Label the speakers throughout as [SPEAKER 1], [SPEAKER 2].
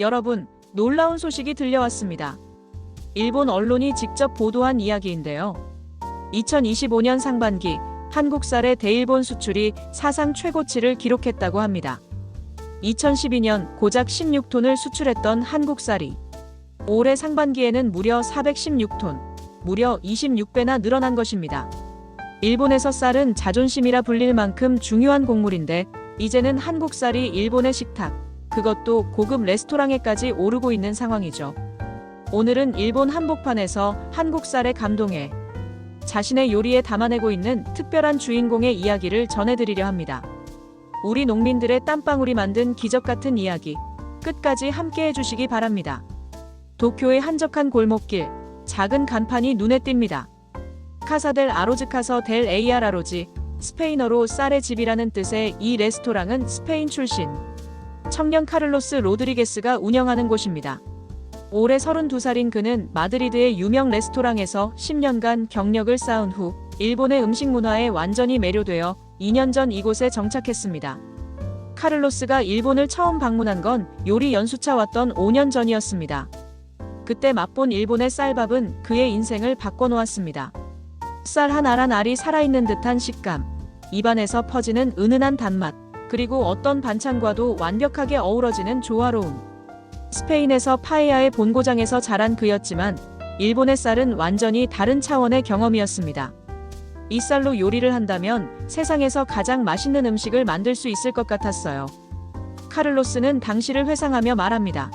[SPEAKER 1] 여러분, 놀라운 소식이 들려왔습니다. 일본 언론이 직접 보도한 이야기인데요. 2025년 상반기 한국 쌀의 대일본 수출이 사상 최고치를 기록했다고 합니다. 2012년 고작 16톤을 수출했던 한국 쌀이 올해 상반기에는 무려 416톤, 무려 26배나 늘어난 것입니다. 일본에서 쌀은 자존심이라 불릴 만큼 중요한 곡물인데 이제는 한국 쌀이 일본의 식탁, 그것도 고급 레스토랑에까지 오르고 있는 상황이죠. 오늘은 일본 한복판에서 한국 쌀에 감동해 자신의 요리에 담아내고 있는 특별한 주인공의 이야기를 전해드리려 합니다. 우리 농민들의 땀방울이 만든 기적 같은 이야기, 끝까지 함께 해주시기 바랍니다. 도쿄의 한적한 골목길, 작은 간판이 눈에 띕니다. 카사델 아로즈카서 델 에이알 아로지, 스페인어로 쌀의 집이라는 뜻의 이 레스토랑은 스페인 출신. 청년 카를로스 로드리게스가 운영하는 곳입니다. 올해 32살인 그는 마드리드의 유명 레스토랑에서 10년간 경력을 쌓은 후 일본의 음식 문화에 완전히 매료되어 2년 전 이곳에 정착했습니다. 카를로스가 일본을 처음 방문한 건 요리 연수차 왔던 5년 전이었습니다. 그때 맛본 일본의 쌀밥은 그의 인생을 바꿔놓았습니다. 쌀 한 알 한 알이 살아있는 듯한 식감, 입안에서 퍼지는 은은한 단맛, 그리고 어떤 반찬과도 완벽하게 어우러지는 조화로움. 스페인에서 파에야의 본고장에서 자란 그였지만 일본의 쌀은 완전히 다른 차원의 경험이었습니다. 이 쌀로 요리를 한다면 세상에서 가장 맛있는 음식을 만들 수 있을 것 같았어요. 카를로스는 당시를 회상하며 말합니다.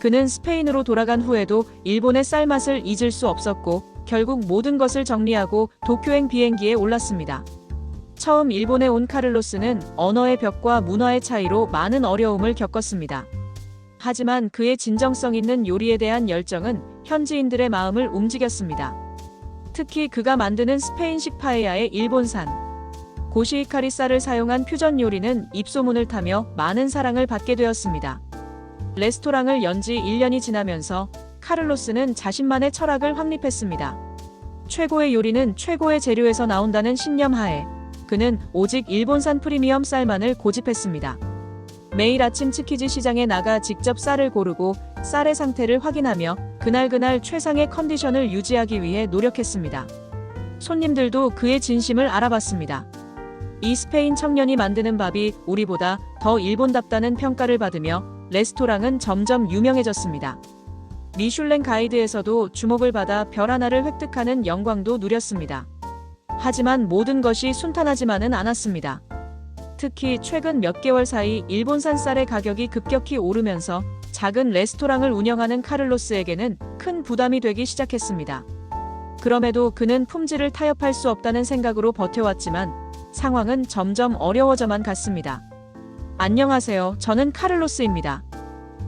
[SPEAKER 1] 그는 스페인으로 돌아간 후에도 일본의 쌀 맛을 잊을 수 없었고 결국 모든 것을 정리하고 도쿄행 비행기에 올랐습니다. 처음 일본에 온 카를로스는 언어의 벽과 문화의 차이로 많은 어려움을 겪었습니다. 하지만 그의 진정성 있는 요리에 대한 열정은 현지인들의 마음을 움직였습니다. 특히 그가 만드는 스페인식 파에야의 일본산 고시이카리 쌀을 사용한 퓨전 요리는 입소문을 타며 많은 사랑을 받게 되었습니다. 레스토랑을 연 지 1년이 지나면서 카를로스는 자신만의 철학을 확립했습니다. 최고의 요리는 최고의 재료에서 나온다는 신념 하에 그는 오직 일본산 프리미엄 쌀만을 고집했습니다. 매일 아침 치키지 시장에 나가 직접 쌀을 고르고 쌀의 상태를 확인하며 그날그날 최상의 컨디션을 유지하기 위해 노력했습니다. 손님들도 그의 진심을 알아봤습니다. 이 스페인 청년이 만드는 밥이 우리보다 더 일본답다는 평가를 받으며 레스토랑은 점점 유명해졌습니다. 미슐랭 가이드에서도 주목을 받아 별 하나를 획득하는 영광도 누렸습니다. 하지만 모든 것이 순탄하지만은 않았습니다. 특히 최근 몇 개월 사이 일본산 쌀의 가격이 급격히 오르면서 작은 레스토랑을 운영하는 카를로스에게는 큰 부담이 되기 시작했습니다. 그럼에도 그는 품질을 타협할 수 없다는 생각으로 버텨왔지만 상황은 점점 어려워져만 갔습니다. 안녕하세요. 저는 카를로스입니다.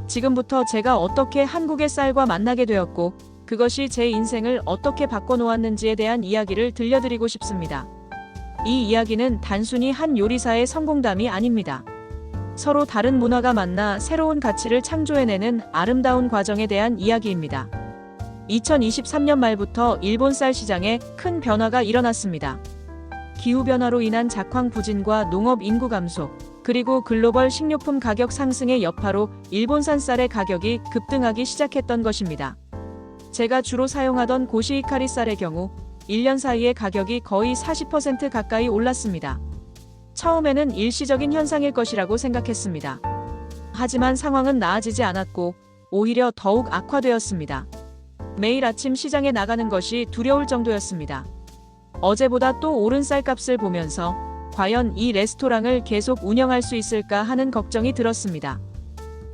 [SPEAKER 1] 지금부터 제가 어떻게 한국의 쌀과 만나게 되었고 그것이 제 인생을 어떻게 바꿔놓았는지에 대한 이야기를 들려드리고 싶습니다. 이 이야기는 단순히 한 요리사의 성공담이 아닙니다. 서로 다른 문화가 만나 새로운 가치를 창조해내는 아름다운 과정에 대한 이야기입니다. 2023년 말부터 일본 쌀 시장에 큰 변화가 일어났습니다. 기후변화로 인한 작황 부진과 농업 인구 감소, 그리고 글로벌 식료품 가격 상승의 여파로 일본산 쌀의 가격이 급등하기 시작했던 것입니다. 제가 주로 사용하던 고시이카리 쌀의 경우 1년 사이에 가격이 거의 40% 가까이 올랐습니다. 처음에는 일시적인 현상일 것이라고 생각했습니다. 하지만 상황은 나아지지 않았고 오히려 더욱 악화되었습니다. 매일 아침 시장에 나가는 것이 두려울 정도였습니다. 어제보다 또 오른 쌀값을 보면서 과연 이 레스토랑을 계속 운영할 수 있을까 하는 걱정이 들었습니다.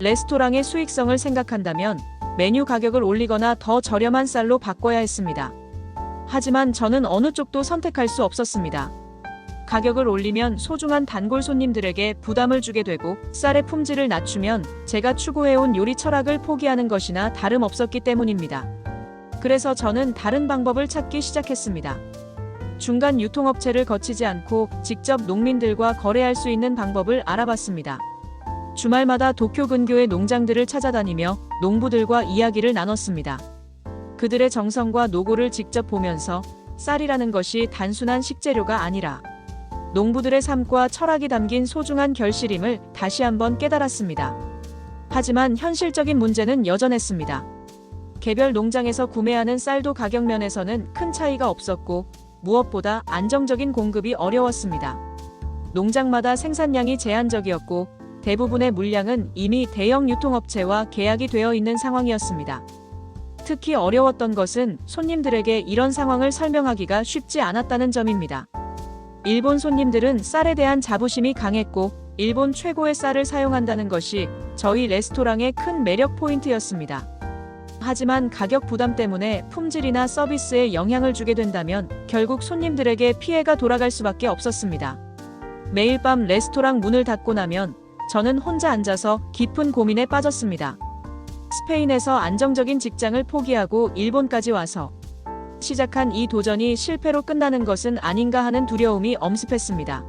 [SPEAKER 1] 레스토랑의 수익성을 생각한다면 메뉴 가격을 올리거나 더 저렴한 쌀로 바꿔야 했습니다. 하지만 저는 어느 쪽도 선택할 수 없었습니다. 가격을 올리면 소중한 단골 손님들에게 부담을 주게 되고 쌀의 품질을 낮추면 제가 추구해온 요리 철학을 포기하는 것이나 다름없었기 때문입니다. 그래서 저는 다른 방법을 찾기 시작했습니다. 중간 유통업체를 거치지 않고 직접 농민들과 거래할 수 있는 방법을 알아봤습니다. 주말마다 도쿄 근교의 농장들을 찾아다니며 농부들과 이야기를 나눴습니다. 그들의 정성과 노고를 직접 보면서 쌀이라는 것이 단순한 식재료가 아니라 농부들의 삶과 철학이 담긴 소중한 결실임을 다시 한번 깨달았습니다. 하지만 현실적인 문제는 여전했습니다. 개별 농장에서 구매하는 쌀도 가격 면에서는 큰 차이가 없었고 무엇보다 안정적인 공급이 어려웠습니다. 농장마다 생산량이 제한적이었고 대부분의 물량은 이미 대형 유통업체와 계약이 되어 있는 상황이었습니다. 특히 어려웠던 것은 손님들에게 이런 상황을 설명하기가 쉽지 않았다는 점입니다. 일본 손님들은 쌀에 대한 자부심이 강했고 일본 최고의 쌀을 사용한다는 것이 저희 레스토랑의 큰 매력 포인트였습니다. 하지만 가격 부담 때문에 품질이나 서비스에 영향을 주게 된다면 결국 손님들에게 피해가 돌아갈 수밖에 없었습니다. 매일 밤 레스토랑 문을 닫고 나면 저는 혼자 앉아서 깊은 고민에 빠졌습니다. 스페인에서 안정적인 직장을 포기하고 일본까지 와서 시작한 이 도전이 실패로 끝나는 것은 아닌가 하는 두려움이 엄습했습니다.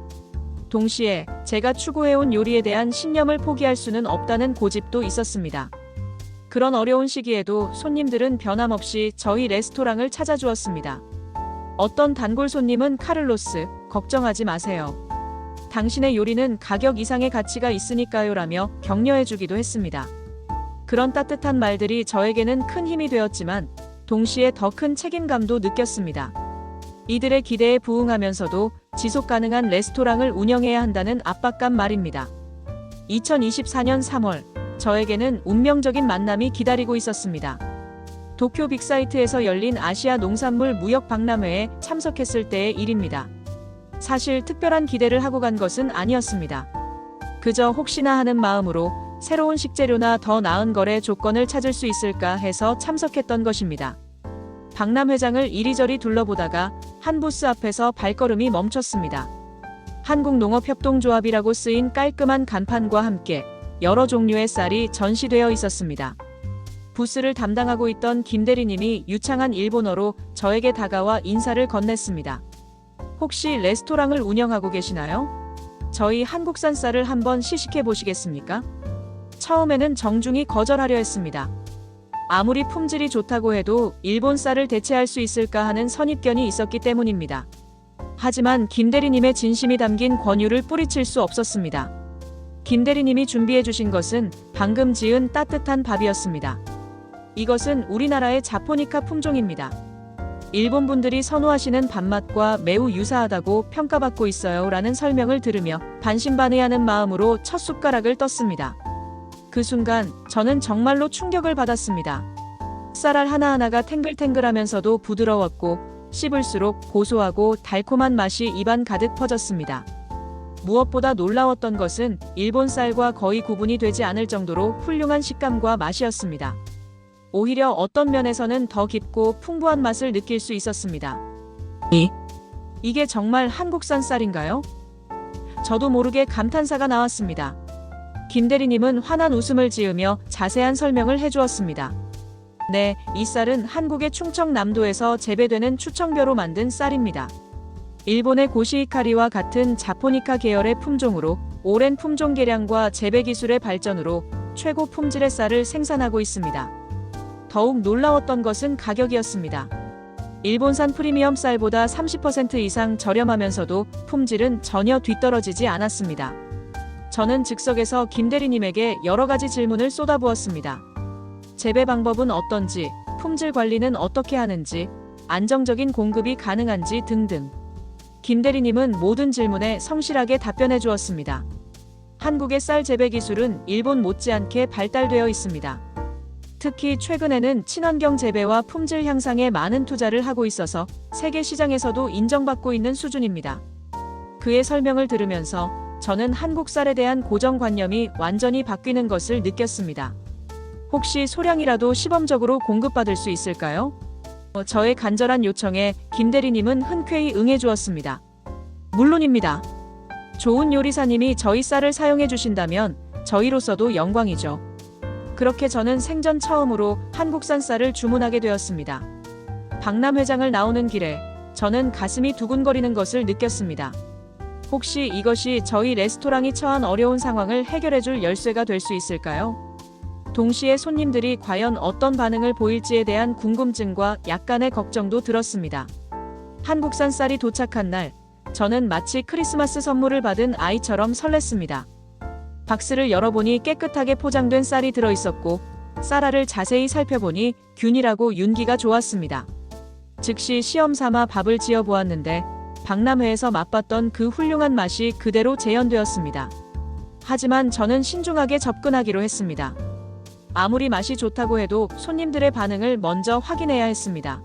[SPEAKER 1] 동시에 제가 추구해온 요리에 대한 신념을 포기할 수는 없다는 고집도 있었습니다. 그런 어려운 시기에도 손님들은 변함없이 저희 레스토랑을 찾아주었습니다. 어떤 단골 손님은 카를로스, 걱정하지 마세요. 당신의 요리는 가격 이상의 가치가 있으니까요 라며 격려해주기도 했습니다. 그런 따뜻한 말들이 저에게는 큰 힘이 되었지만 동시에 더 큰 책임감도 느꼈습니다. 이들의 기대에 부응하면서도 지속 가능한 레스토랑을 운영해야 한다는 압박감 말입니다. 2024년 3월, 저에게는 운명적인 만남이 기다리고 있었습니다. 도쿄 빅사이트에서 열린 아시아 농산물 무역 박람회에 참석했을 때의 일입니다. 사실 특별한 기대를 하고 간 것은 아니었습니다. 그저 혹시나 하는 마음으로 새로운 식재료나 더 나은 거래 조건을 찾을 수 있을까 해서 참석했던 것입니다. 박람회장을 이리저리 둘러보다가 한 부스 앞에서 발걸음이 멈췄습니다. 한국농업협동조합이라고 쓰인 깔끔한 간판과 함께 여러 종류의 쌀이 전시되어 있었습니다. 부스를 담당하고 있던 김 대리님이 유창한 일본어로 저에게 다가와 인사를 건넸습니다. 혹시 레스토랑을 운영하고 계시나요? 저희 한국산 쌀을 한번 시식해 보시겠습니까? 처음에는 정중히 거절하려 했습니다. 아무리 품질이 좋다고 해도 일본 쌀을 대체할 수 있을까 하는 선입견이 있었기 때문입니다. 하지만 김 대리님의 진심이 담긴 권유를 뿌리칠 수 없었습니다. 김 대리님이 준비해 주신 것은 방금 지은 따뜻한 밥이었습니다. 이것은 우리나라의 자포니카 품종입니다. 일본 분들이 선호하시는 밥맛과 매우 유사하다고 평가받고 있어요 라는 설명을 들으며 반신반의하는 마음으로 첫 숟가락을 떴습니다. 그 순간 저는 정말로 충격을 받았습니다. 쌀알 하나하나가 탱글탱글하면서도 부드러웠고 씹을수록 고소하고 달콤한 맛이 입안 가득 퍼졌습니다. 무엇보다 놀라웠던 것은 일본 쌀과 거의 구분이 되지 않을 정도로 훌륭한 식감과 맛이었습니다. 오히려 어떤 면에서는 더 깊고 풍부한 맛을 느낄 수 있었습니다. 이, 이게 정말 한국산 쌀인가요? 저도 모르게 감탄사가 나왔습니다. 김 대리님은 환한 웃음을 지으며 자세한 설명을 해주었습니다. 네, 이 쌀은 한국의 충청남도에서 재배되는 추청벼로 만든 쌀입니다. 일본의 고시이카리와 같은 자포니카 계열의 품종으로 오랜 품종 개량과 재배 기술의 발전으로 최고 품질의 쌀을 생산하고 있습니다. 더욱 놀라웠던 것은 가격이었습니다. 일본산 프리미엄 쌀보다 30% 이상 저렴하면서도 품질은 전혀 뒤떨어지지 않았습니다. 저는 즉석에서 김 대리님에게 여러 가지 질문을 쏟아부었습니다. 재배 방법은 어떤지, 품질 관리는 어떻게 하는지, 안정적인 공급이 가능한지 등등. 김 대리님은 모든 질문에 성실하게 답변해 주었습니다. 한국의 쌀 재배 기술은 일본 못지않게 발달되어 있습니다. 특히 최근에는 친환경 재배와 품질 향상에 많은 투자를 하고 있어서 세계 시장에서도 인정받고 있는 수준입니다. 그의 설명을 들으면서 저는 한국 쌀에 대한 고정관념이 완전히 바뀌는 것을 느꼈습니다. 혹시 소량이라도 시범적으로 공급받을 수 있을까요? 어, 저의 간절한 요청에 김 대리님은 흔쾌히 응해 주었습니다. 물론입니다. 좋은 요리사님이 저희 쌀을 사용해 주신다면 저희로서도 영광이죠. 그렇게 저는 생전 처음으로 한국산 쌀을 주문하게 되었습니다. 박람 회장을 나오는 길에 저는 가슴이 두근거리는 것을 느꼈습니다. 혹시 이것이 저희 레스토랑이 처한 어려운 상황을 해결해 줄 열쇠가 될 수 있을까요? 동시에 손님들이 과연 어떤 반응을 보일지에 대한 궁금증과 약간의 걱정도 들었습니다. 한국산 쌀이 도착한 날, 저는 마치 크리스마스 선물을 받은 아이처럼 설렜습니다. 박스를 열어보니 깨끗하게 포장된 쌀이 들어있었고 쌀알을 자세히 살펴보니 균일하고 윤기가 좋았습니다. 즉시 시험 삼아 밥을 지어 보았는데 박람회에서 맛봤던 그 훌륭한 맛이 그대로 재현되었습니다. 하지만 저는 신중하게 접근하기로 했습니다. 아무리 맛이 좋다고 해도 손님들의 반응을 먼저 확인해야 했습니다.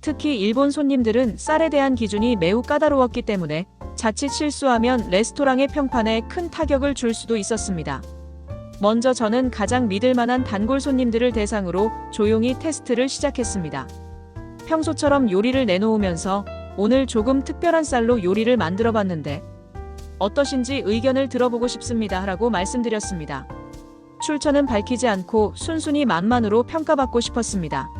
[SPEAKER 1] 특히 일본 손님들은 쌀에 대한 기준이 매우 까다로웠기 때문에 자칫 실수하면 레스토랑의 평판에 큰 타격을 줄 수도 있었습니다. 먼저 저는 가장 믿을 만한 단골 손님들을 대상으로 조용히 테스트를 시작했습니다. 평소처럼 요리를 내놓으면서 오늘 조금 특별한 쌀로 요리를 만들어 봤는데 어떠신지 의견을 들어보고 싶습니다. 라고 말씀드렸습니다. 출처는 밝히지 않고 순순히 맛만으로 평가받고 싶었습니다.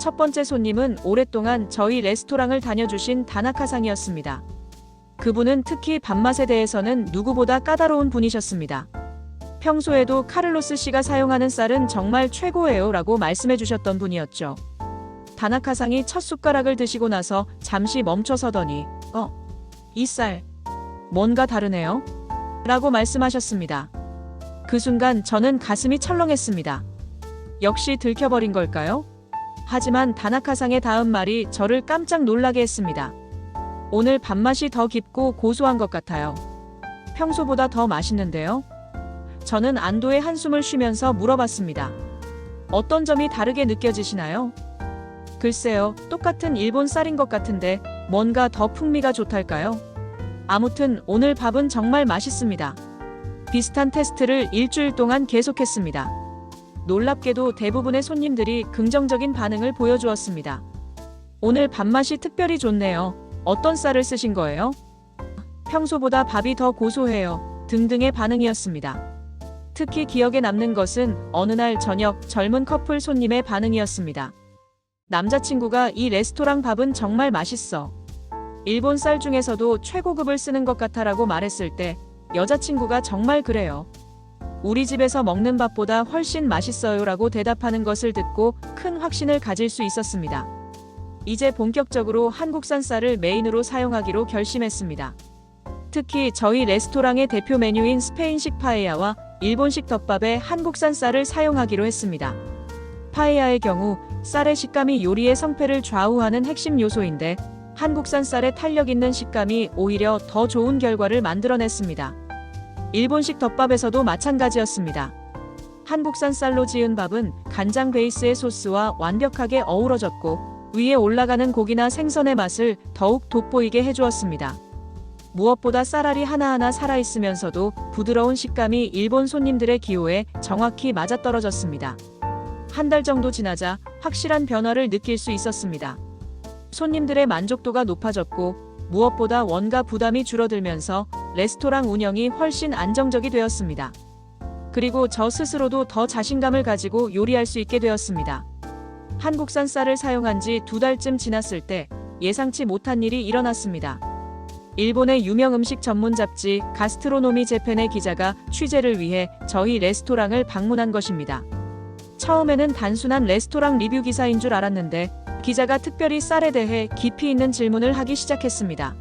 [SPEAKER 1] 첫 번째 손님은 오랫동안 저희 레스토랑을 다녀주신 다나카상이었습니다. 그분은 특히 밥맛에 대해서는 누구보다 까다로운 분이셨습니다. 평소에도 카를로스 씨가 사용하는 쌀은 정말 최고예요 라고 말씀해 주셨던 분이었죠. 다나카상이 첫 숟가락을 드시고 나서 잠시 멈춰서더니, 어, 이 쌀, 뭔가 다르네요? 라고 말씀하셨습니다. 그 순간 저는 가슴이 철렁했습니다. 역시 들켜버린 걸까요? 하지만 다나카상의 다음 말이 저를 깜짝 놀라게 했습니다. 오늘 밥맛이 더 깊고 고소한 것 같아요. 평소보다 더 맛있는데요? 저는 안도의 한숨을 쉬면서 물어봤습니다. 어떤 점이 다르게 느껴지시나요? 글쎄요, 똑같은 일본 쌀인 것 같은데 뭔가 더 풍미가 좋달까요? 아무튼 오늘 밥은 정말 맛있습니다. 비슷한 테스트를 일주일 동안 계속했습니다. 놀랍게도 대부분의 손님들이 긍정적인 반응을 보여주었습니다. 오늘 밥맛이 특별히 좋네요. 어떤 쌀을 쓰신 거예요? 평소보다 밥이 더 고소해요. 등등의 반응이었습니다. 특히 기억에 남는 것은 어느 날 저녁 젊은 커플 손님의 반응이었습니다. 남자친구가 이 레스토랑 밥은 정말 맛있어. 일본 쌀 중에서도 최고급을 쓰는 것 같아라고 말했을 때 여자친구가 정말 그래요. 우리 집에서 먹는 밥보다 훨씬 맛있어요라고 대답하는 것을 듣고 큰 확신을 가질 수 있었습니다. 이제 본격적으로 한국산 쌀을 메인으로 사용하기로 결심했습니다. 특히 저희 레스토랑의 대표 메뉴인 스페인식 파에야와 일본식 덮밥에 한국산 쌀을 사용하기로 했습니다. 파에야의 경우 쌀의 식감이 요리의 성패를 좌우하는 핵심 요소인데 한국산 쌀의 탄력 있는 식감이 오히려 더 좋은 결과를 만들어냈습니다. 일본식 덮밥에서도 마찬가지였습니다. 한국산 쌀로 지은 밥은 간장 베이스의 소스와 완벽하게 어우러졌고 위에 올라가는 고기나 생선의 맛을 더욱 돋보이게 해주었습니다. 무엇보다 쌀알이 하나하나 살아있으면서도 부드러운 식감이 일본 손님들의 기호에 정확히 맞아떨어졌습니다. 한 달 정도 지나자 확실한 변화를 느낄 수 있었습니다. 손님들의 만족도가 높아졌고 무엇보다 원가 부담이 줄어들면서 레스토랑 운영이 훨씬 안정적이 되었습니다. 그리고 저 스스로도 더 자신감을 가지고 요리할 수 있게 되었습니다. 한국산 쌀을 사용한 지 두 달쯤 지났을 때 예상치 못한 일이 일어났습니다. 일본의 유명 음식 전문 잡지 가스트로노미 재팬의 기자가 취재를 위해 저희 레스토랑을 방문한 것입니다. 처음에는 단순한 레스토랑 리뷰 기사인 줄 알았는데 기자가 특별히 쌀에 대해 깊이 있는 질문을 하기 시작했습니다.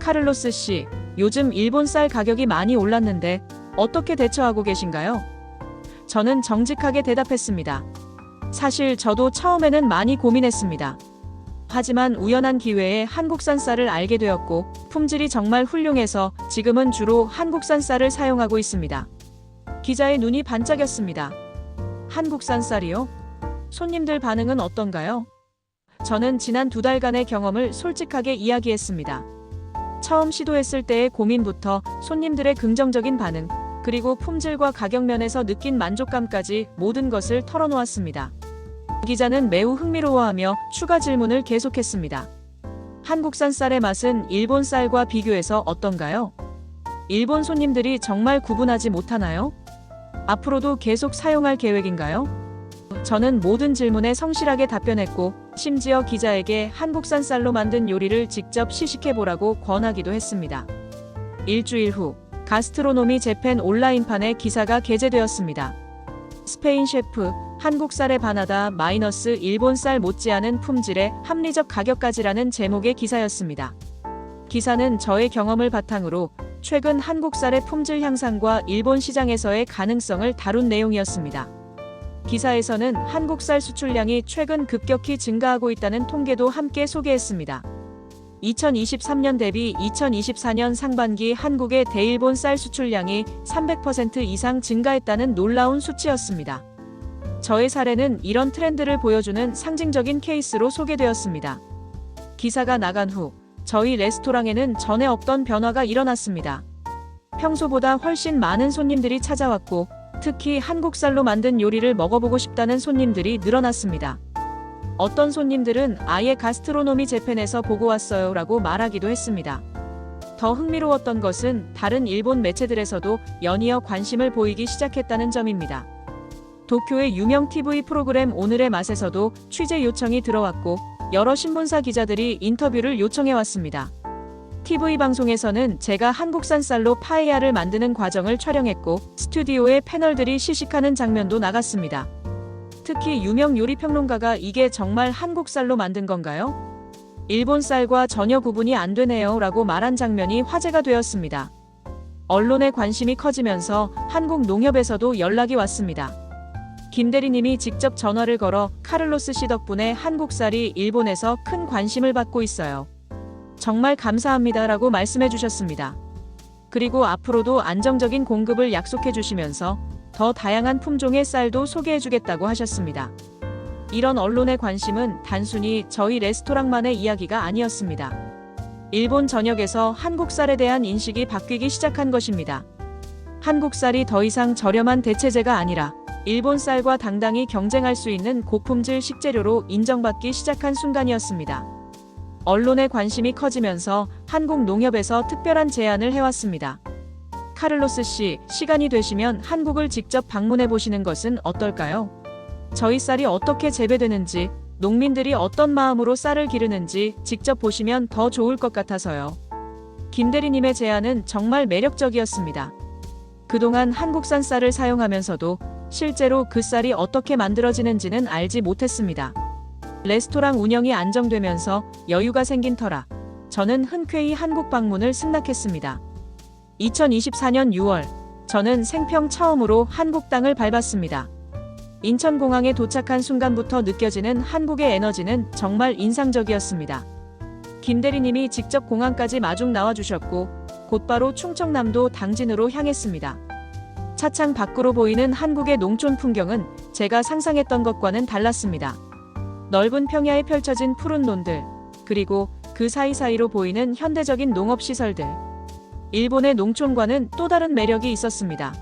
[SPEAKER 1] 카를로스 씨, 요즘 일본 쌀 가격이 많이 올랐는데 어떻게 대처하고 계신가요? 저는 정직하게 대답했습니다. 사실 저도 처음에는 많이 고민했습니다. 하지만 우연한 기회에 한국산 쌀을 알게 되었고 품질이 정말 훌륭해서 지금은 주로 한국산 쌀을 사용하고 있습니다. 기자의 눈이 반짝였습니다. 한국산 쌀이요? 손님들 반응은 어떤가요? 저는 지난 두 달간의 경험을 솔직하게 이야기했습니다. 처음 시도했을 때의 고민부터 손님들의 긍정적인 반응, 그리고 품질과 가격 면에서 느낀 만족감까지 모든 것을 털어놓았습니다. 기자는 매우 흥미로워하며 추가 질문을 계속했습니다. 한국산 쌀의 맛은 일본 쌀과 비교해서 어떤가요? 일본 손님들이 정말 구분하지 못하나요? 앞으로도 계속 사용할 계획인가요? 저는 모든 질문에 성실하게 답변했고, 심지어 기자에게 한국산 쌀로 만든 요리를 직접 시식해보라고 권하기도 했습니다. 일주일 후, 가스트로노미 재팬 온라인판에 기사가 게재되었습니다. 스페인 셰프, 한국 쌀에 반하다 마이너스 일본 쌀 못지않은 품질의 합리적 가격까지라는 제목의 기사였습니다. 기사는 저의 경험을 바탕으로 최근 한국 쌀의 품질 향상과 일본 시장에서의 가능성을 다룬 내용이었습니다. 기사에서는 한국 쌀 수출량이 최근 급격히 증가하고 있다는 통계도 함께 소개했습니다. 2023년 대비 2024년 상반기 한국의 대일본 쌀 수출량이 300% 이상 증가했다는 놀라운 수치였습니다. 저의 사례는 이런 트렌드를 보여주는 상징적인 케이스로 소개되었습니다. 기사가 나간 후 저희 레스토랑에는 전에 없던 변화가 일어났습니다. 평소보다 훨씬 많은 손님들이 찾아왔고 특히 한국쌀로 만든 요리를 먹어보고 싶다는 손님들이 늘어났습니다. 어떤 손님들은 아예 가스트로노미 재팬에서 보고 왔어요 라고 말하기도 했습니다. 더 흥미로웠던 것은 다른 일본 매체들에서도 연이어 관심을 보이기 시작했다는 점입니다. 도쿄의 유명 TV 프로그램 오늘의 맛에서도 취재 요청이 들어왔고 여러 신문사 기자들이 인터뷰를 요청해 왔습니다. TV 방송에서는 제가 한국산 쌀로 파에야를 만드는 과정을 촬영했고 스튜디오에 패널들이 시식하는 장면도 나갔습니다. 특히 유명 요리 평론가가 이게 정말 한국 쌀로 만든 건가요? 일본 쌀과 전혀 구분이 안 되네요 라고 말한 장면이 화제가 되었습니다. 언론의 관심이 커지면서 한국 농협에서도 연락이 왔습니다. 김 대리님이 직접 전화를 걸어 카를로스 씨 덕분에 한국 쌀이 일본에서 큰 관심을 받고 있어요. 정말 감사합니다라고 말씀해 주셨습니다. 그리고 앞으로도 안정적인 공급을 약속해 주시면서 더 다양한 품종의 쌀도 소개해 주겠다고 하셨습니다. 이런 언론의 관심은 단순히 저희 레스토랑만의 이야기가 아니었습니다. 일본 전역에서 한국 쌀에 대한 인식이 바뀌기 시작한 것입니다. 한국 쌀이 더 이상 저렴한 대체제가 아니라 일본 쌀과 당당히 경쟁할 수 있는 고품질 식재료로 인정받기 시작한 순간이었습니다. 언론의 관심이 커지면서 한국 농협에서 특별한 제안을 해왔습니다. 카를로스 씨, 시간이 되시면 한국을 직접 방문해 보시는 것은 어떨까요? 저희 쌀이 어떻게 재배되는지, 농민들이 어떤 마음으로 쌀을 기르는지 직접 보시면 더 좋을 것 같아서요. 김 대리님의 제안은 정말 매력적이었습니다. 그동안 한국산 쌀을 사용하면서도 실제로 그 쌀이 어떻게 만들어지는지는 알지 못했습니다. 레스토랑 운영이 안정되면서 여유가 생긴 터라 저는 흔쾌히 한국 방문을 승낙했습니다. 2024년 6월 저는 생평 처음으로 한국 땅을 밟았습니다. 인천공항에 도착한 순간부터 느껴지는 한국의 에너지는 정말 인상적이었습니다. 김 대리님이 직접 공항까지 마중 나와주셨고 곧바로 충청남도 당진으로 향했습니다. 차창 밖으로 보이는 한국의 농촌 풍경은 제가 상상했던 것과는 달랐습니다. 넓은 평야에 펼쳐진 푸른 논들, 그리고 그 사이사이로 보이는 현대적인 농업시설들. 일본의 농촌과는 또 다른 매력이 있었습니다.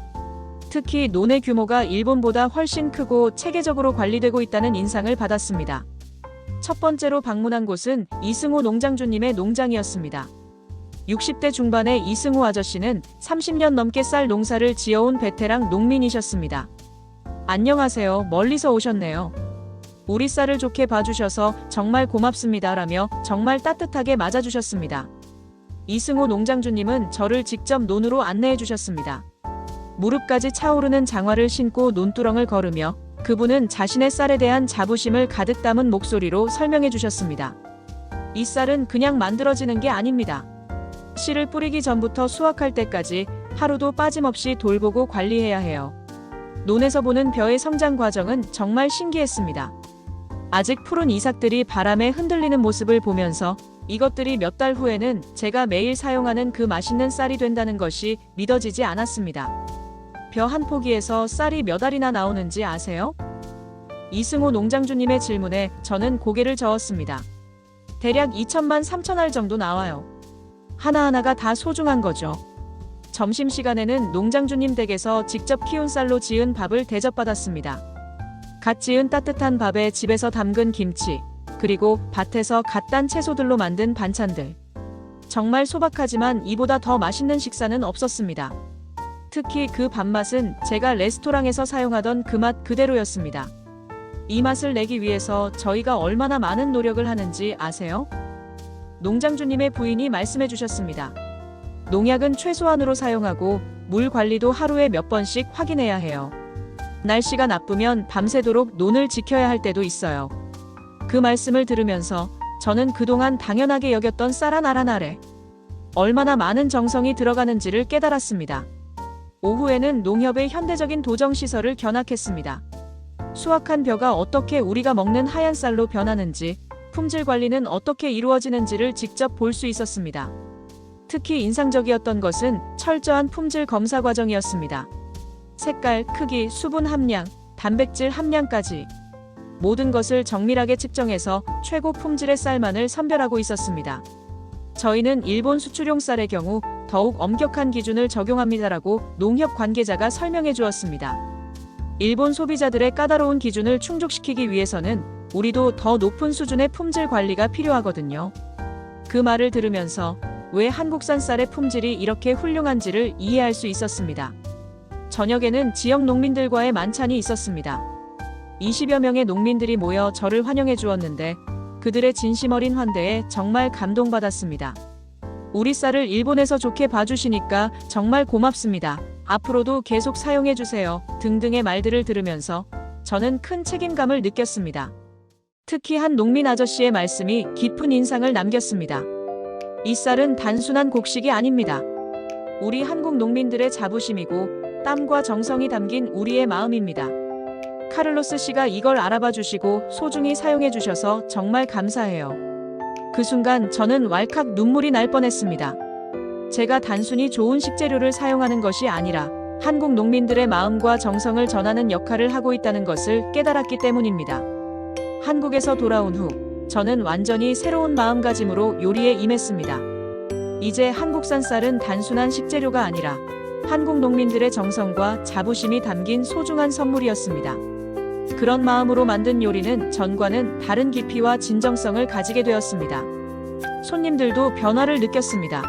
[SPEAKER 1] 특히 논의 규모가 일본보다 훨씬 크고 체계적으로 관리되고 있다는 인상을 받았습니다. 첫 번째로 방문한 곳은 이승호 농장주님의 농장이었습니다. 60대 중반의 이승호 아저씨는 30년 넘게 쌀 농사를 지어온 베테랑 농민이셨습니다. 안녕하세요. 멀리서 오셨네요. 우리 쌀을 좋게 봐주셔서 정말 고맙습니다 라며 정말 따뜻하게 맞아주셨습니다. 이승호 농장주님은 저를 직접 논으로 안내해 주셨습니다. 무릎까지 차오르는 장화를 신고 논두렁을 걸으며 그분은 자신의 쌀에 대한 자부심을 가득 담은 목소리로 설명해 주셨습니다. 이 쌀은 그냥 만들어지는 게 아닙니다. 씨를 뿌리기 전부터 수확할 때까지 하루도 빠짐없이 돌보고 관리해야 해요. 논에서 보는 벼의 성장 과정은 정말 신기했습니다. 아직 푸른 이삭들이 바람에 흔들리는 모습을 보면서 이것들이 몇 달 후에는 제가 매일 사용하는 그 맛있는 쌀이 된다는 것이 믿어지지 않았습니다. 벼 한 포기에서 쌀이 몇 알이나 나오는지 아세요? 이승호 농장주님의 질문에 저는 고개를 저었습니다. 대략 2천만 3천 알 정도 나와요. 하나하나가 다 소중한 거죠. 점심시간에는 농장주님 댁에서 직접 키운 쌀로 지은 밥을 대접받았습니다. 갓 지은 따뜻한 밥에 집에서 담근 김치, 그리고 밭에서 갓 딴 채소들로 만든 반찬들. 정말 소박하지만 이보다 더 맛있는 식사는 없었습니다. 특히 그 밥맛은 제가 레스토랑에서 사용하던 그 맛 그대로였습니다. 이 맛을 내기 위해서 저희가 얼마나 많은 노력을 하는지 아세요? 농장주님의 부인이 말씀해 주셨습니다. 농약은 최소한으로 사용하고 물 관리도 하루에 몇 번씩 확인해야 해요. 날씨가 나쁘면 밤새도록 논을 지켜야 할 때도 있어요. 그 말씀을 들으면서 저는 그동안 당연하게 여겼던 쌀한알한 알에 얼마나 많은 정성이 들어가는지를 깨달았습니다. 오후에는 농협의 현대적인 도정 시설을 견학했습니다. 수확한 벼가 어떻게 우리가 먹는 하얀 쌀로 변하는지, 품질 관리는 어떻게 이루어지는지를 직접 볼 수 있었습니다. 특히 인상적이었던 것은 철저한 품질 검사 과정이었습니다. 색깔, 크기, 수분 함량, 단백질 함량까지 모든 것을 정밀하게 측정해서 최고 품질의 쌀만을 선별하고 있었습니다. 저희는 일본 수출용 쌀의 경우 더욱 엄격한 기준을 적용합니다라고 농협 관계자가 설명해 주었습니다. 일본 소비자들의 까다로운 기준을 충족시키기 위해서는 우리도 더 높은 수준의 품질 관리가 필요하거든요. 그 말을 들으면서 왜 한국산 쌀의 품질이 이렇게 훌륭한지를 이해할 수 있었습니다. 저녁에는 지역 농민들과의 만찬이 있었습니다. 20여 명의 농민들이 모여 저를 환영해 주었는데 그들의 진심 어린 환대에 정말 감동받았습니다. 우리 쌀을 일본에서 좋게 봐주시니까 정말 고맙습니다. 앞으로도 계속 사용해 주세요. 등등의 말들을 들으면서 저는 큰 책임감을 느꼈습니다. 특히 한 농민 아저씨의 말씀이 깊은 인상을 남겼습니다. 이 쌀은 단순한 곡식이 아닙니다. 우리 한국 농민들의 자부심이고 땀과 정성이 담긴 우리의 마음입니다. 카를로스 씨가 이걸 알아봐 주시고 소중히 사용해 주셔서 정말 감사해요. 그 순간 저는 왈칵 눈물이 날 뻔했습니다. 제가 단순히 좋은 식재료를 사용하는 것이 아니라 한국 농민들의 마음과 정성을 전하는 역할을 하고 있다는 것을 깨달았기 때문입니다. 한국에서 돌아온 후 저는 완전히 새로운 마음가짐으로 요리에 임했습니다. 이제 한국산 쌀은 단순한 식재료가 아니라 한국 농민들의 정성과 자부심이 담긴 소중한 선물이었습니다. 그런 마음으로 만든 요리는 전과는 다른 깊이와 진정성을 가지게 되었습니다. 손님들도 변화를 느꼈습니다.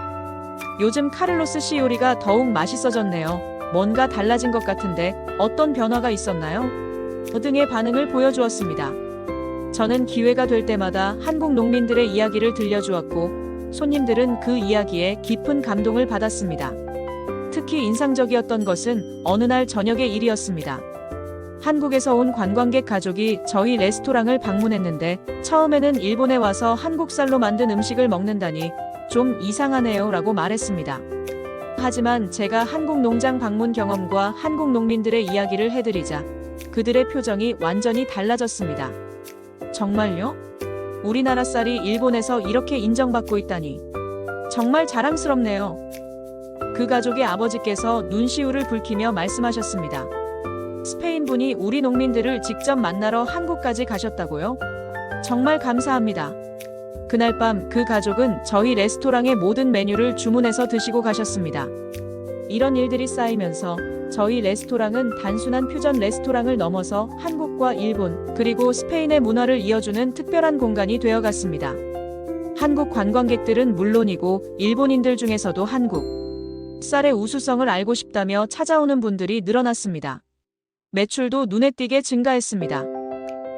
[SPEAKER 1] 요즘 카를로스 씨 요리가 더욱 맛있어졌네요. 뭔가 달라진 것 같은데 어떤 변화가 있었나요? 등의 반응을 보여주었습니다. 저는 기회가 될 때마다 한국 농민들의 이야기를 들려주었고 손님들은 그 이야기에 깊은 감동을 받았습니다. 특히 인상적이었던 것은 어느 날 저녁의 일이었습니다. 한국에서 온 관광객 가족이 저희 레스토랑을 방문했는데 처음에는 일본에 와서 한국 쌀로 만든 음식을 먹는다니 좀 이상하네요 라고 말했습니다. 하지만 제가 한국 농장 방문 경험과 한국 농민들의 이야기를 해드리자 그들의 표정이 완전히 달라졌습니다. 정말요? 우리나라 쌀이 일본에서 이렇게 인정받고 있다니. 정말 자랑스럽네요. 그 가족의 아버지께서 눈시울을 붉히며 말씀하셨습니다. 스페인 분이 우리 농민들을 직접 만나러 한국까지 가셨다고요? 정말 감사합니다. 그날 밤 그 가족은 저희 레스토랑의 모든 메뉴를 주문해서 드시고 가셨습니다. 이런 일들이 쌓이면서 저희 레스토랑은 단순한 퓨전 레스토랑을 넘어서 한국 과 일본, 그리고 스페인의 문화를 이어주는 특별한 공간이 되어갔습니다. 한국 관광객들은 물론이고 일본인들 중에서도 한국 쌀의 우수성을 알고 싶다며 찾아오는 분들이 늘어났습니다. 매출도 눈에 띄게 증가했습니다.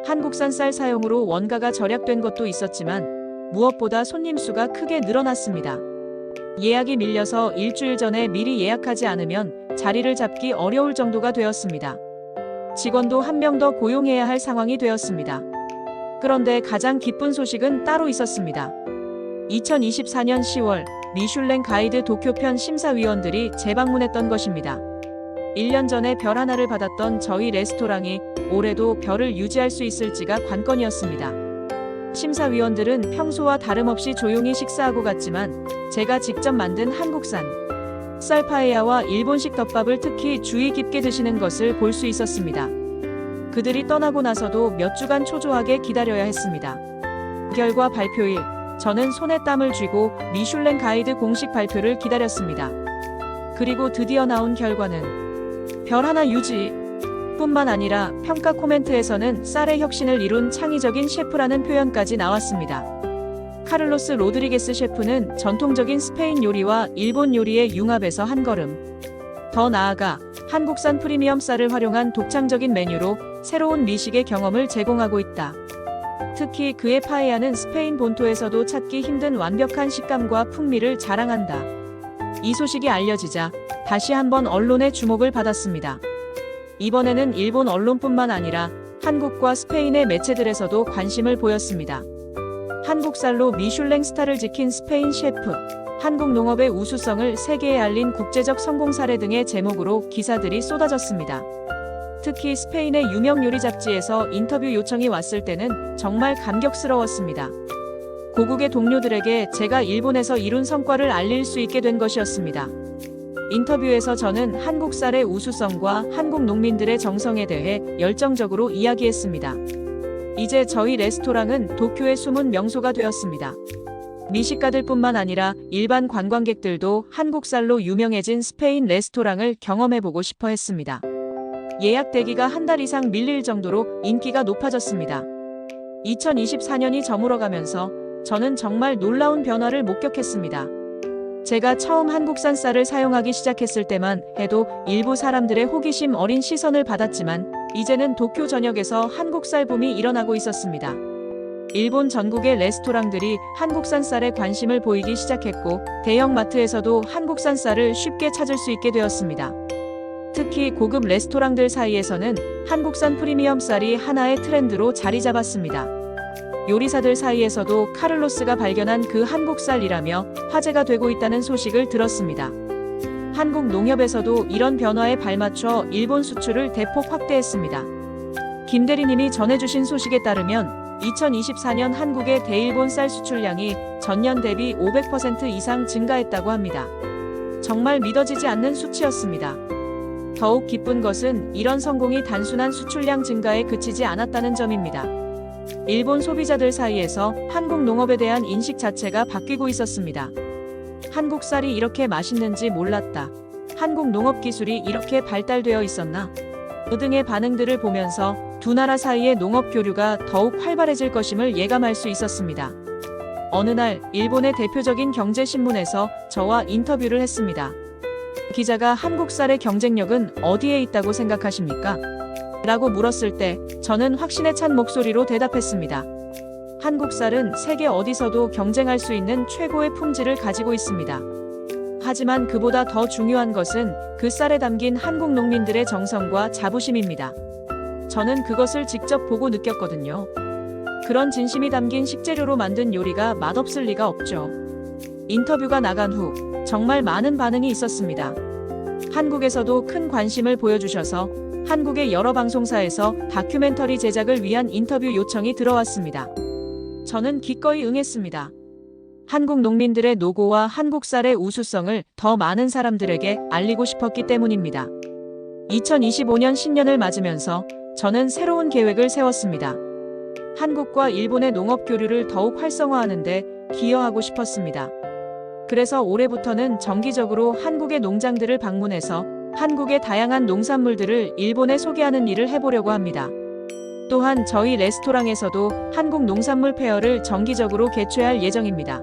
[SPEAKER 1] 한국산 쌀 사용으로 원가가 절약된 것도 있었지만 무엇보다 손님 수가 크게 늘어났습니다. 예약이 밀려서 일주일 전에 미리 예약하지 않으면 자리를 잡기 어려울 정도가 되었습니다. 직원도 한 명 더 고용해야 할 상황이 되었습니다. 그런데 가장 기쁜 소식은 따로 있었습니다. 2024년 10월 미슐랭 가이드 도쿄편 심사위원들이 재방문했던 것입니다. 1년 전에 별 하나를 받았던 저희 레스토랑이 올해도 별을 유지할 수 있을지가 관건이었습니다. 심사위원들은 평소와 다름없이 조용히 식사하고 갔지만 제가 직접 만든 한국산 쌀파에야와 일본식 덮밥을 특히 주의 깊게 드시는 것을 볼 수 있었습니다. 그들이 떠나고 나서도 몇 주간 초조하게 기다려야 했습니다. 결과 발표일, 저는 손에 땀을 쥐고 미슐랭 가이드 공식 발표를 기다렸습니다. 그리고 드디어 나온 결과는 별 하나 유지 뿐만 아니라 평가 코멘트에서는 쌀의 혁신을 이룬 창의적인 셰프라는 표현까지 나왔습니다. 카를로스 로드리게스 셰프는 전통적인 스페인 요리와 일본 요리의 융합에서 한 걸음 더 나아가 한국산 프리미엄 쌀을 활용한 독창적인 메뉴로 새로운 미식의 경험을 제공하고 있다. 특히 그의 파에야는 스페인 본토에서도 찾기 힘든 완벽한 식감과 풍미를 자랑한다. 이 소식이 알려지자 다시 한번 언론의 주목을 받았습니다. 이번에는 일본 언론뿐만 아니라 한국과 스페인의 매체들에서도 관심을 보였습니다. 한국살로 미슐랭 스타를 지킨 스페인 셰프, 한국 농업의 우수성을 세계에 알린 국제적 성공 사례 등의 제목으로 기사들이 쏟아졌습니다. 특히 스페인의 유명 요리 잡지에서 인터뷰 요청이 왔을 때는 정말 감격스러웠습니다. 고국의 동료들에게 제가 일본에서 이룬 성과를 알릴 수 있게 된 것이었습니다. 인터뷰에서 저는 한국 쌀의 우수성과 한국 농민들의 정성에 대해 열정적으로 이야기했습니다. 이제 저희 레스토랑은 도쿄의 숨은 명소가 되었습니다. 미식가들뿐만 아니라 일반 관광객들도 한국 쌀로 유명해진 스페인 레스토랑을 경험해보고 싶어 했습니다. 예약 대기가 한 달 이상 밀릴 정도로 인기가 높아졌습니다. 2024년이 저물어가면서 저는 정말 놀라운 변화를 목격했습니다. 제가 처음 한국산 쌀을 사용하기 시작했을 때만 해도 일부 사람들의 호기심 어린 시선을 받았지만 이제는 도쿄 전역에서 한국쌀 붐이 일어나고 있었습니다. 일본 전국의 레스토랑들이 한국산 쌀에 관심을 보이기 시작했고 대형 마트에서도 한국산 쌀을 쉽게 찾을 수 있게 되었습니다. 특히 고급 레스토랑들 사이에서는 한국산 프리미엄 쌀이 하나의 트렌드로 자리 잡았습니다. 요리사들 사이에서도 카를로스가 발견한 그 한국 쌀이라며 화제가 되고 있다는 소식을 들었습니다. 한국 농협에서도 이런 변화에 발맞춰 일본 수출을 대폭 확대했습니다. 김 대리님이 전해주신 소식에 따르면 2024년 한국의 대일본 쌀 수출량이 전년 대비 500% 이상 증가했다고 합니다. 정말 믿어지지 않는 수치였습니다. 더욱 기쁜 것은 이런 성공이 단순한 수출량 증가에 그치지 않았다는 점입니다. 일본 소비자들 사이에서 한국 농업에 대한 인식 자체가 바뀌고 있었습니다. 한국 쌀이 이렇게 맛있는지 몰랐다. 한국 농업 기술이 이렇게 발달되어 있었나? 등의 반응들을 보면서 두 나라 사이의 농업 교류가 더욱 활발해질 것임을 예감할 수 있었습니다. 어느 날 일본의 대표적인 경제 신문에서 저와 인터뷰를 했습니다. 기자가 한국 쌀의 경쟁력은 어디에 있다고 생각하십니까? 라고 물었을 때 저는 확신에 찬 목소리로 대답했습니다. 한국 쌀은 세계 어디서도 경쟁할 수 있는 최고의 품질을 가지고 있습니다. 하지만 그보다 더 중요한 것은 그 쌀에 담긴 한국 농민들의 정성과 자부심입니다. 저는 그것을 직접 보고 느꼈거든요. 그런 진심이 담긴 식재료로 만든 요리가 맛없을 리가 없죠. 인터뷰가 나간 후 정말 많은 반응이 있었습니다. 한국에서도 큰 관심을 보여주셔서 한국의 여러 방송사에서 다큐멘터리 제작을 위한 인터뷰 요청이 들어왔습니다. 저는 기꺼이 응했습니다. 한국 농민들의 노고와 한국 쌀의 우수성을 더 많은 사람들에게 알리고 싶었기 때문입니다. 2025년 신년을 맞으면서 저는 새로운 계획을 세웠습니다. 한국과 일본의 농업 교류를 더욱 활성화하는데 기여하고 싶었습니다. 그래서 올해부터는 정기적으로 한국의 농장들을 방문해서 한국의 다양한 농산물들을 일본에 소개하는 일을 해보려고 합니다. 또한 저희 레스토랑에서도 한국 농산물 페어를 정기적으로 개최할 예정입니다.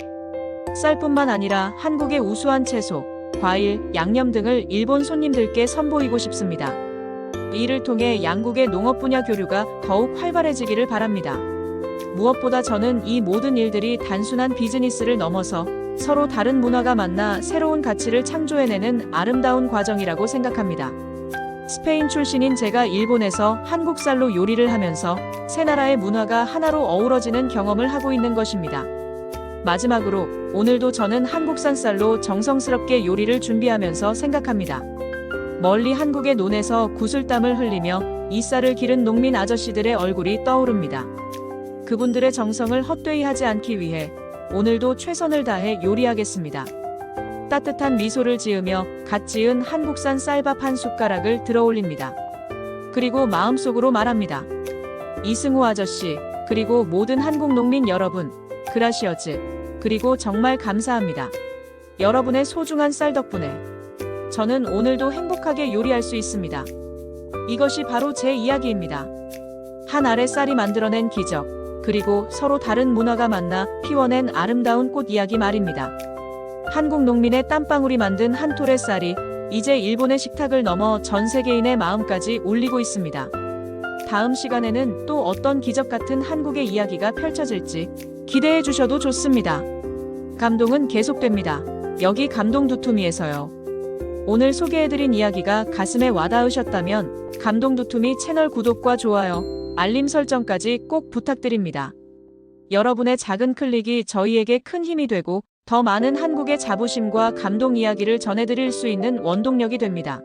[SPEAKER 1] 쌀뿐만 아니라 한국의 우수한 채소, 과일, 양념 등을 일본 손님들께 선보이고 싶습니다. 이를 통해 양국의 농업 분야 교류가 더욱 활발해지기를 바랍니다. 무엇보다 저는 이 모든 일들이 단순한 비즈니스를 넘어서 서로 다른 문화가 만나 새로운 가치를 창조해내는 아름다운 과정이라고 생각합니다. 스페인 출신인 제가 일본에서 한국 쌀로 요리를 하면서 세 나라의 문화가 하나로 어우러지는 경험을 하고 있는 것입니다. 마지막으로 오늘도 저는 한국산 쌀로 정성스럽게 요리를 준비하면서 생각합니다. 멀리 한국의 논에서 구슬땀을 흘리며 이 쌀을 기른 농민 아저씨들의 얼굴이 떠오릅니다. 그분들의 정성을 헛되이 하지 않기 위해 오늘도 최선을 다해 요리하겠습니다. 따뜻한 미소를 지으며 갓 지은 한국산 쌀밥 한 숟가락을 들어 올립니다. 그리고 마음속으로 말합니다. 이승호 아저씨, 그리고 모든 한국 농민 여러분, 그라시어즈, 그리고 정말 감사합니다. 여러분의 소중한 쌀 덕분에 저는 오늘도 행복하게 요리할 수 있습니다. 이것이 바로 제 이야기입니다. 한 알의 쌀이 만들어낸 기적, 그리고 서로 다른 문화가 만나 피워낸 아름다운 꽃 이야기 말입니다. 한국 농민의 땀방울이 만든 한 톨의 쌀이 이제 일본의 식탁을 넘어 전 세계인의 마음까지 울리고 있습니다. 다음 시간에는 또 어떤 기적 같은 한국의 이야기가 펼쳐질지 기대해 주셔도 좋습니다. 감동은 계속됩니다. 여기 감동 두툼이에서요. 오늘 소개해드린 이야기가 가슴에 와닿으셨다면 감동 두툼이 채널 구독과 좋아요, 알림 설정까지 꼭 부탁드립니다. 여러분의 작은 클릭이 저희에게 큰 힘이 되고 더 많은 한국의 자부심과 감동 이야기를 전해드릴 수 있는 원동력이 됩니다.